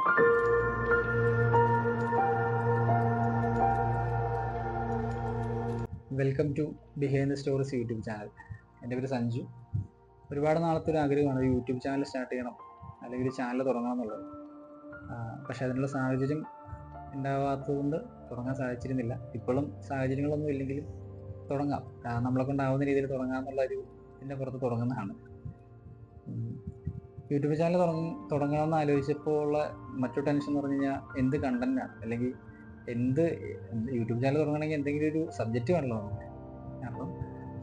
Welcome to behind the stories YouTube channel എന്റെ പേര് സഞ്ജു. ഒരുപാട് നാളത്തെ ഒരു ആഗ്രഹമാണ് യൂട്യൂബ് ചാനൽ സ്റ്റാർട്ട് ചെയ്യണം അല്ലെങ്കിൽ ഒരു ചാനൽ തുടങ്ങണം എന്നുള്ളത്. പക്ഷേ അതിനുള്ള സാഹചര്യം ഉണ്ടാവാത്തതുകൊണ്ട് തുടങ്ങാൻ സാധിച്ചിരുന്നില്ല. ഇപ്പോഴും സാഹചര്യങ്ങളൊന്നും ഇല്ലെങ്കിലും തുടങ്ങാം. നമ്മളെ കൊണ്ടാവുന്ന രീതിയിൽ തുടങ്ങാം എന്നുള്ള ഒരു ഇതിന്റെ പുറത്ത് തുടങ്ങുന്നതാണ്. യൂട്യൂബ് ചാനൽ തുടങ്ങ തുടങ്ങണമെന്ന് ആലോചിച്ചപ്പോൾ ഉള്ള മറ്റൊരു ടെൻഷൻ എന്ന് പറഞ്ഞു കഴിഞ്ഞാൽ എന്ത് കണ്ടന്റാണ് അല്ലെങ്കിൽ എന്ത് യൂട്യൂബ് ചാനൽ തുടങ്ങണമെങ്കിൽ എന്തെങ്കിലും ഒരു സബ്ജക്റ്റ് വേണമല്ലോ നമുക്ക്. അപ്പം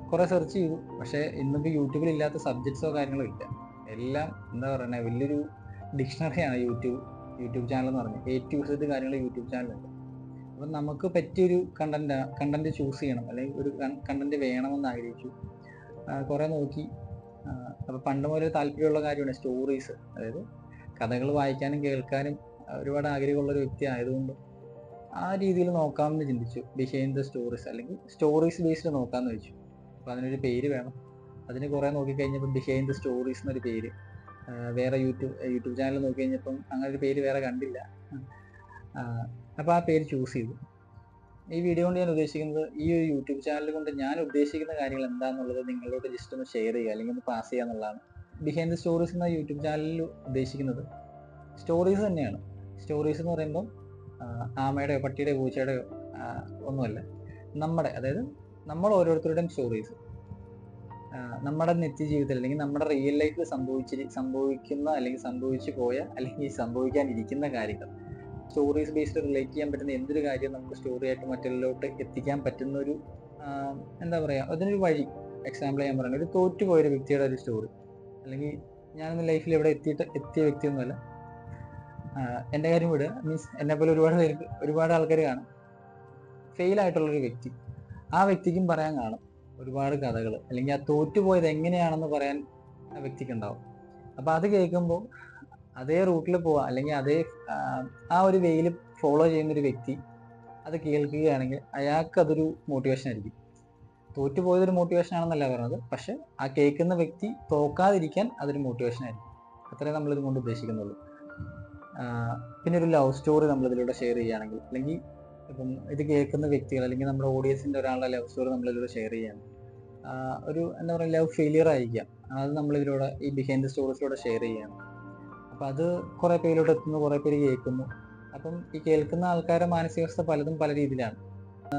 കുറേ സെർച്ച് ചെയ്തു. പക്ഷേ ഇന്നിപ്പോൾ യൂട്യൂബിൽ ഇല്ലാത്ത സബ്ജക്ട്സോ കാര്യങ്ങളോ ഇല്ല. എല്ലാം എന്താ പറയുക വലിയൊരു ഡിക്ഷണറിയാണ് യൂട്യൂബ്. യൂട്യൂബ് ചാനൽ എന്ന് പറഞ്ഞാൽ എ ടു കാര്യങ്ങൾ യൂട്യൂബ് ചാനലുണ്ട് അപ്പം നമുക്ക് പറ്റിയൊരു കണ്ടന്റ് കണ്ടന്റ് ചൂസ് ചെയ്യണം. അല്ലെങ്കിൽ ഒരു കണ്ടന്റ് വേണമെന്ന് ആഗ്രഹിച്ചു. കുറേ നോക്കി. അപ്പോൾ പണ്ട് മുതൽ താല്പര്യമുള്ള കാര്യമാണ് സ്റ്റോറീസ് അതായത് കഥകൾ വായിക്കാനും കേൾക്കാനും ഒരുപാട് ആഗ്രഹമുള്ള ഒരു വ്യക്തി ആയതുകൊണ്ട് ആ രീതിയിൽ നോക്കാമെന്ന് ചിന്തിച്ചു. ബിഹൈൻഡ് ദ സ്റ്റോറീസ് അല്ലെങ്കിൽ സ്റ്റോറീസ് ബേസ്ഡ് നോക്കാമെന്ന് വെച്ചു. അപ്പോൾ അതിനൊരു പേര് വേണം. അതിന് കുറേ നോക്കിക്കഴിഞ്ഞപ്പോൾ ബിഹൈൻഡ് ദ സ്റ്റോറീസ് എന്നൊരു പേര്. വേറെ യൂട്യൂബ് യൂട്യൂബ് ചാനൽ നോക്കി കഴിഞ്ഞപ്പം അങ്ങനെ ഒരു പേര് വേറെ കണ്ടില്ല. അപ്പോൾ ആ പേര് ചൂസ് ചെയ്തു. ഈ വീഡിയോ കൊണ്ട് ഞാൻ ഉദ്ദേശിക്കുന്നത് ഈ ഒരു യൂട്യൂബ് ചാനൽ കൊണ്ട് ഞാൻ ഉദ്ദേശിക്കുന്ന കാര്യങ്ങൾ എന്താണെന്നുള്ളത് നിങ്ങളോട് ജസ്റ്റ് ഒന്ന് ഷെയർ ചെയ്യുക അല്ലെങ്കിൽ ഒന്ന് പാസ് ചെയ്യുക എന്നുള്ളതാണ്. ബിഹൈൻഡ് ദ സ്റ്റോറീസ് എന്ന യൂട്യൂബ് ചാനലിൽ ഉദ്ദേശിക്കുന്നത് സ്റ്റോറീസ് തന്നെയാണ്. സ്റ്റോറീസ് എന്ന് പറയുമ്പോൾ ആമയുടെയോ പട്ടിയുടെയോ പൂച്ചയുടെയോ ഒന്നുമല്ല. നമ്മുടെ അതായത് നമ്മൾ ഓരോരുത്തരുടെയും സ്റ്റോറീസ് നമ്മുടെ നിത്യജീവിതത്തിൽ അല്ലെങ്കിൽ നമ്മുടെ റിയൽ ലൈഫിൽ സംഭവിച്ചിരി സംഭവിക്കുന്ന അല്ലെങ്കിൽ സംഭവിച്ചു പോയ അല്ലെങ്കിൽ സംഭവിക്കാനിരിക്കുന്ന കാര്യങ്ങൾ. സ്റ്റോറീസ് ബേസ്ഡ് റിലേറ്റ് ചെയ്യാൻ പറ്റുന്ന എന്തൊരു കാര്യം നമുക്ക് സ്റ്റോറി ആയിട്ട് മറ്റുള്ളവരിലോട്ട് എത്തിക്കാൻ പറ്റുന്ന ഒരു എന്താ പറയുക അതിനൊരു വഴി. എക്സാമ്പിൾ ഞാൻ പറയുന്നത് ഒരു തോറ്റുപോയ ഒരു വ്യക്തിയുടെ ഒരു സ്റ്റോറി അല്ലെങ്കിൽ ഞാനൊന്ന് ലൈഫിൽ എവിടെ എത്തിയിട്ട് എത്തിയ വ്യക്തിയൊന്നുമല്ല. എന്റെ കാര്യം വിടുക. മീൻസ് എന്നെ പോലെ ഒരുപാട് പേർക്ക് ഒരുപാട് ആൾക്കാർ കാണും. ഫെയിലായിട്ടുള്ളൊരു വ്യക്തി. ആ വ്യക്തിക്കും പറയാൻ കാണും ഒരുപാട് കഥകൾ അല്ലെങ്കിൽ ആ തോറ്റുപോയത് എങ്ങനെയാണെന്ന് പറയാൻ ആ വ്യക്തിക്ക് ഉണ്ടാവും. അപ്പോൾ അത് കേൾക്കുമ്പോൾ അതേ റൂട്ടിൽ പോവുക അല്ലെങ്കിൽ അതേ ആ ഒരു വെയിൽ ഫോളോ ചെയ്യുന്ന ഒരു വ്യക്തി അത് കേൾക്കുകയാണെങ്കിൽ അയാൾക്ക് അതൊരു മോട്ടിവേഷൻ ആയിരിക്കും. തോറ്റുപോയതൊരു മോട്ടിവേഷൻ ആണെന്നല്ല പറഞ്ഞത്. പക്ഷെ ആ കേൾക്കുന്ന വ്യക്തി തോക്കാതിരിക്കാൻ അതൊരു മോട്ടിവേഷൻ ആയിരിക്കും. അത്രേ നമ്മൾ ഇതുകൊണ്ട് ഉദ്ദേശിക്കുന്നുള്ളൂ. പിന്നെ ഒരു ലവ് സ്റ്റോറി നമ്മൾ ഇതിലൂടെ ഷെയർ ചെയ്യുകയാണെങ്കിൽ അല്ലെങ്കിൽ ഇപ്പം ഇത് കേൾക്കുന്ന വ്യക്തികൾ അല്ലെങ്കിൽ നമ്മുടെ ഓഡിയൻസിന്റെ ഒരാളുടെ ലവ് സ്റ്റോറി നമ്മൾ ഇതിലൂടെ ഷെയർ ചെയ്യാണ് ഒരു എന്താ പറയുക ലവ് ഫെയിലിയർ ആയിരിക്കാം. അത് നമ്മൾ ഇതിലൂടെ ഈ ബിഹൈൻഡ് സ്റ്റോറീസിലൂടെ ഷെയർ ചെയ്യാണ് അപ്പം അത് കുറേ പേരിലോട്ട് എത്തുന്നു കുറേ പേര് കേൾക്കുന്നു. അപ്പം ഈ കേൾക്കുന്ന ആൾക്കാരുടെ മാനസികാവസ്ഥ പലതും പല രീതിയിലാണ്.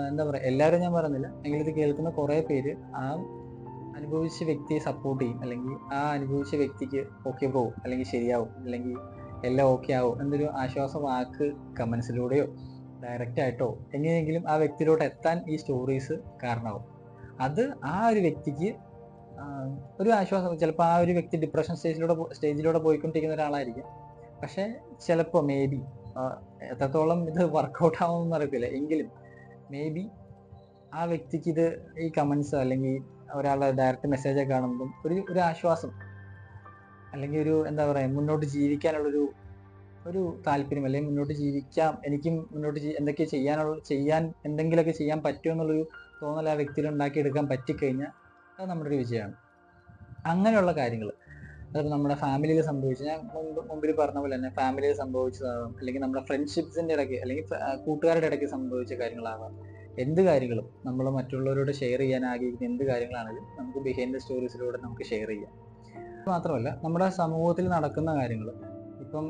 എന്താ പറയുക എല്ലാവരും ഞാൻ പറഞ്ഞില്ല എങ്കിലും ഇത് കേൾക്കുന്ന കുറേ പേര് ആ അനുഭവിച്ച വ്യക്തിയെ സപ്പോർട്ട് ചെയ്യും. അല്ലെങ്കിൽ ആ അനുഭവിച്ച വ്യക്തിക്ക് ഓക്കെ പോകും അല്ലെങ്കിൽ ശരിയാവും. അല്ലെങ്കിൽ എല്ലാം ഓക്കെ ആവും എന്നൊരു ആശ്വാസ വാക്ക് കമൻസിലൂടെയോ ഡയറക്റ്റ് ആയിട്ടോ എങ്ങനെയെങ്കിലും ആ വ്യക്തിയിലോട്ട് എത്താൻ ഈ സ്റ്റോറീസ് കാരണമാവും. അത് ആ ഒരു വ്യക്തിക്ക് ഒരു ആശ്വാസം. ചിലപ്പോൾ ആ ഒരു വ്യക്തി ഡിപ്രഷൻ സ്റ്റേജിലൂടെ സ്റ്റേജിലൂടെ പോയിക്കൊണ്ടിരിക്കുന്ന ഒരാളായിരിക്കും. പക്ഷെ ചിലപ്പോൾ മേ ബി എത്രത്തോളം ഇത് വർക്കൗട്ട് ആവുമെന്ന് അറിയത്തില്ല. എങ്കിലും മേ ബി ആ വ്യക്തിക്ക് ഇത് ഈ കമൻസ് അല്ലെങ്കിൽ ഒരാളുടെ ഡയറക്റ്റ് മെസ്സേജ് കാണുമ്പം ഒരു ഒരു ആശ്വാസം. അല്ലെങ്കിൽ ഒരു എന്താ പറയുക മുന്നോട്ട് ജീവിക്കാനുള്ളൊരു ഒരു താല്പര്യം അല്ലെങ്കിൽ മുന്നോട്ട് ജീവിക്കാം. എനിക്കും മുന്നോട്ട് എന്തൊക്കെ ചെയ്യാനുള്ള ചെയ്യാൻ എന്തെങ്കിലുമൊക്കെ ചെയ്യാൻ പറ്റുമെന്നുള്ളൊരു തോന്നൽ ആ വ്യക്തിയിൽ ഉണ്ടാക്കിയെടുക്കാൻ പറ്റിക്കഴിഞ്ഞാൽ അത് നമ്മുടെ ഒരു വിജയമാണ്. അങ്ങനെയുള്ള കാര്യങ്ങൾ അതായത് നമ്മുടെ ഫാമിലിയിൽ സംഭവിച്ച ഞാൻ മുമ്പ് മുമ്പിൽ പറഞ്ഞ പോലെ തന്നെ ഫാമിലിയിൽ സംഭവിച്ചതാകാം അല്ലെങ്കിൽ നമ്മുടെ ഫ്രണ്ട്ഷിപ്സിന്റെ ഇടയ്ക്ക് അല്ലെങ്കിൽ കൂട്ടുകാരുടെ ഇടയ്ക്ക് സംഭവിച്ച കാര്യങ്ങളാവാം. എന്ത് കാര്യങ്ങളും നമ്മൾ മറ്റുള്ളവരോട് ഷെയർ ചെയ്യാൻ ആഗ്രഹിക്കുന്ന എന്ത് കാര്യങ്ങളാണെങ്കിലും നമുക്ക് ബിഹൈൻഡ് ദ സ്റ്റോറീസിലൂടെ നമുക്ക് ഷെയർ ചെയ്യാം. മാത്രമല്ല നമ്മുടെ സമൂഹത്തിൽ നടക്കുന്ന കാര്യങ്ങൾ ഇപ്പം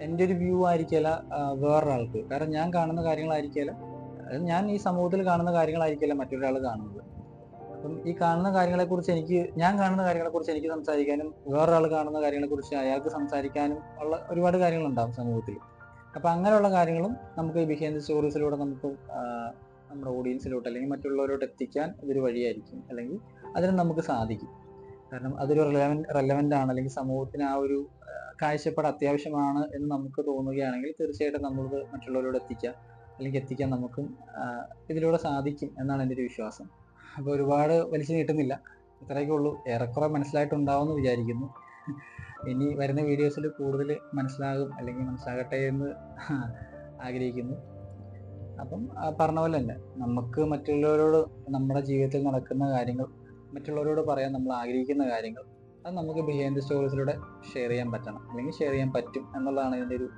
എന്റെ ഒരു വ്യൂ ആയിരിക്കില്ല വേറൊരാൾക്ക്. കാരണം ഞാൻ കാണുന്ന കാര്യങ്ങളായിരിക്കില്ല ഞാൻ ഈ സമൂഹത്തിൽ കാണുന്ന കാര്യങ്ങളായിരിക്കില്ല മറ്റൊരാൾ കാണുന്നത്. അപ്പം ഈ കാണുന്ന കാര്യങ്ങളെ കുറിച്ച് എനിക്ക് ഞാൻ കാണുന്ന കാര്യങ്ങളെ കുറിച്ച് എനിക്ക് സംസാരിക്കാനും വേറൊരാൾ കാണുന്ന കാര്യങ്ങളെ കുറിച്ച് അയാൾക്ക് സംസാരിക്കാനും ഉള്ള ഒരുപാട് കാര്യങ്ങളുണ്ടാവും സമൂഹത്തിൽ. അപ്പം അങ്ങനെയുള്ള കാര്യങ്ങളും നമുക്ക് ഈ ബിഹൈൻഡ് സ്റ്റോറീസിലൂടെ നമുക്ക് നമ്മുടെ ഓഡിയൻസിലോട്ട് അല്ലെങ്കിൽ മറ്റുള്ളവരോട്ട് എത്തിക്കാൻ ഇതൊരു വഴിയായിരിക്കും. അല്ലെങ്കിൽ അതിന് നമുക്ക് സാധിക്കും. കാരണം അതൊരു റിലവൻ റെലവന്റ് ആണ്. അല്ലെങ്കിൽ സമൂഹത്തിന് ആ ഒരു കാഴ്ചപ്പാട് അത്യാവശ്യമാണ് എന്ന് നമുക്ക് തോന്നുകയാണെങ്കിൽ തീർച്ചയായിട്ടും നമ്മൾക്ക് മറ്റുള്ളവരോട് എത്തിക്കാം. അല്ലെങ്കിൽ എത്തിക്കാൻ നമുക്കും ഇതിലൂടെ സാധിക്കും എന്നാണ് എന്റെ ഒരു വിശ്വാസം. അപ്പോൾ ഒരുപാട് വലിച്ചു നീട്ടുന്നില്ല. ഇത്രയൊക്കെ ഉള്ളൂ. ഏറെക്കുറെ മനസ്സിലായിട്ടുണ്ടാവുമെന്ന് വിചാരിക്കുന്നു. ഇനി വരുന്ന വീഡിയോസിൽ കൂടുതൽ മനസ്സിലാകും അല്ലെങ്കിൽ മനസ്സിലാകട്ടെ എന്ന് ആഗ്രഹിക്കുന്നു. അപ്പം പറഞ്ഞ പോലെ തന്നെ നമുക്ക് മറ്റുള്ളവരോട് നമ്മുടെ ജീവിതത്തിൽ നടക്കുന്ന കാര്യങ്ങൾ മറ്റുള്ളവരോട് പറയാൻ നമ്മൾ ആഗ്രഹിക്കുന്ന കാര്യങ്ങൾ അത് നമുക്ക് ബിഹൈൻഡ് സ്റ്റോറീസിലൂടെ ഷെയർ ചെയ്യാൻ പറ്റണം. അല്ലെങ്കിൽ ഷെയർ ചെയ്യാൻ പറ്റും എന്നുള്ളതാണ് ഇതിന്റെ ഒരു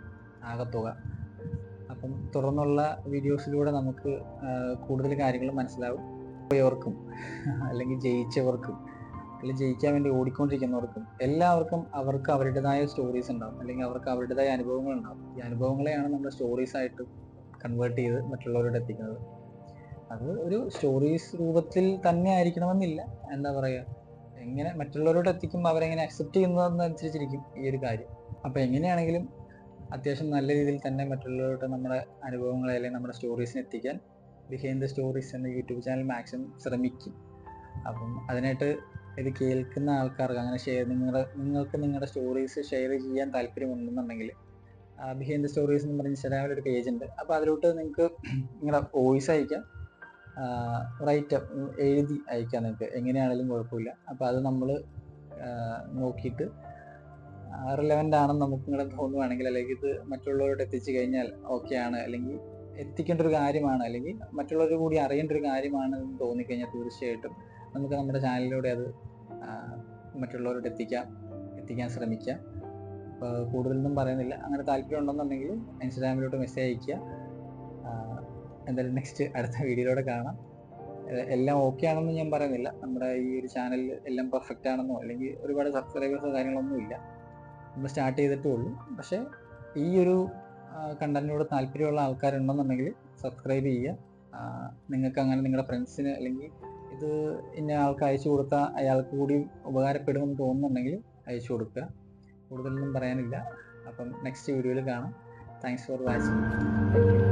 ആകത്തുക. അപ്പം തുടർന്നുള്ള വീഡിയോസിലൂടെ നമുക്ക് കൂടുതൽ കാര്യങ്ങൾ മനസ്സിലാവും. പോയവർക്കും അല്ലെങ്കിൽ ജയിച്ചവർക്കും അല്ലെങ്കിൽ ജയിക്കാൻ വേണ്ടി ഓടിക്കൊണ്ടിരിക്കുന്നവർക്കും എല്ലാവർക്കും അവർക്ക് അവരുടേതായ സ്റ്റോറീസ് ഉണ്ടാവും അല്ലെങ്കിൽ അവർക്ക് അവരുടേതായ അനുഭവങ്ങൾ ഉണ്ടാവും. ഈ അനുഭവങ്ങളെയാണ് നമ്മൾ സ്റ്റോറീസ് ആയിട്ട് കൺവേർട്ട് ചെയ്ത് മറ്റുള്ളവരോട് എത്തിക്കുന്നത്. അത് ഒരു സ്റ്റോറീസ് രൂപത്തിൽ തന്നെ ആയിരിക്കണമെന്നില്ല. എന്താ പറയുക എങ്ങനെ മറ്റുള്ളവരോട് എത്തിക്കുമ്പോൾ അവരെങ്ങനെ അക്സെപ്റ്റ് ചെയ്യുന്നതെന്നനുസരിച്ചിരിക്കും ഈ ഒരു കാര്യം. അപ്പോൾ എങ്ങനെയാണെങ്കിലും അത്യാവശ്യം നല്ല രീതിയിൽ തന്നെ മറ്റുള്ളവരോട് നമ്മുടെ അനുഭവങ്ങളെ അല്ലെങ്കിൽ നമ്മുടെ സ്റ്റോറീസിനെ എത്തിക്കാൻ ബിഹൈൻഡ് ദ സ്റ്റോറീസ് എന്ന യൂട്യൂബ് ചാനൽ മാക്സിമം ശ്രമിക്കും. അപ്പം അതിനായിട്ട് ഇത് കേൾക്കുന്ന ആൾക്കാർക്ക് അങ്ങനെ ഷെയർ നിങ്ങളുടെ നിങ്ങൾക്ക് നിങ്ങളുടെ സ്റ്റോറീസ് ഷെയർ ചെയ്യാൻ താല്പര്യമുണ്ടെന്നുണ്ടെങ്കിൽ ബിഹൈൻഡ് ദ സ്റ്റോറീസ് എന്ന് പറഞ്ഞ ഇൻസ്റ്റാഗ്രാമിൽ ഒരു പേജ് ഉണ്ട്. അപ്പോൾ അതിലോട്ട് നിങ്ങൾക്ക് നിങ്ങളുടെ വോയിസ് അയക്കാം. റൈറ്റ് എഴുതി അയക്കാം നിങ്ങൾക്ക് എങ്ങനെയാണെങ്കിലും കുഴപ്പമില്ല. അപ്പോൾ അത് നമ്മൾ നോക്കിയിട്ട് റിലവന്റ് ആണെന്ന് നമുക്ക് നിങ്ങളെ തോന്നുവാണെങ്കിൽ അല്ലെങ്കിൽ ഇത് മറ്റുള്ളവരോട് എത്തിച്ചു കഴിഞ്ഞാൽ ഓക്കെ ആണ്. അല്ലെങ്കിൽ എത്തിക്കേണ്ട ഒരു കാര്യമാണ് അല്ലെങ്കിൽ മറ്റുള്ളവർ കൂടി അറിയേണ്ട ഒരു കാര്യമാണ് എന്ന് തോന്നിക്കഴിഞ്ഞാൽ തീർച്ചയായിട്ടും നമുക്ക് നമ്മുടെ ചാനലിലൂടെ അത് മറ്റുള്ളവരോട് എത്തിക്കാം എത്തിക്കാൻ ശ്രമിക്കാം. അപ്പോൾ കൂടുതലൊന്നും പറയുന്നില്ല. അങ്ങനെ താല്പര്യം ഉണ്ടെന്നുണ്ടെങ്കിൽ ഇൻസ്റ്റാഗ്രാമിലോട്ട് മെസ്സേജ് അയയ്ക്കുക. ആ, എന്തായാലും നെക്സ്റ്റ് അടുത്ത വീഡിയോയിലൂടെ കാണാം. എല്ലാം ഓക്കെ ആണെന്ന് ഞാൻ പറയുന്നില്ല. നമ്മുടെ ഈ ഒരു ചാനലിൽ എല്ലാം പെർഫെക്റ്റ് ആണെന്നോ അല്ലെങ്കിൽ ഒരുപാട് സബ്സ്ക്രൈബേഴ്സോ കാര്യങ്ങളൊന്നും ഇല്ല. നമ്മൾ സ്റ്റാർട്ട് ചെയ്തിട്ടേ ഉള്ളൂ. പക്ഷേ ഈ ഒരു കണ്ടന്റിനോട് താല്പര്യമുള്ള ആൾക്കാരുണ്ടെന്നുണ്ടെങ്കിൽ സബ്സ്ക്രൈബ് ചെയ്യുക. നിങ്ങൾക്ക് അങ്ങനെ നിങ്ങളുടെ ഫ്രണ്ട്സിന് അല്ലെങ്കിൽ ഇത് ഇന്ന ആൾക്ക് അയച്ചു കൊടുത്താൽ അയാൾക്ക് കൂടി ഉപകാരപ്പെടുമെന്ന് തോന്നുന്നുണ്ടെങ്കിൽ അയച്ചു കൊടുക്കുക. കൂടുതലൊന്നും പറയാനില്ല. അപ്പം നെക്സ്റ്റ് വീഡിയോയിൽ കാണാം. Thanks for watching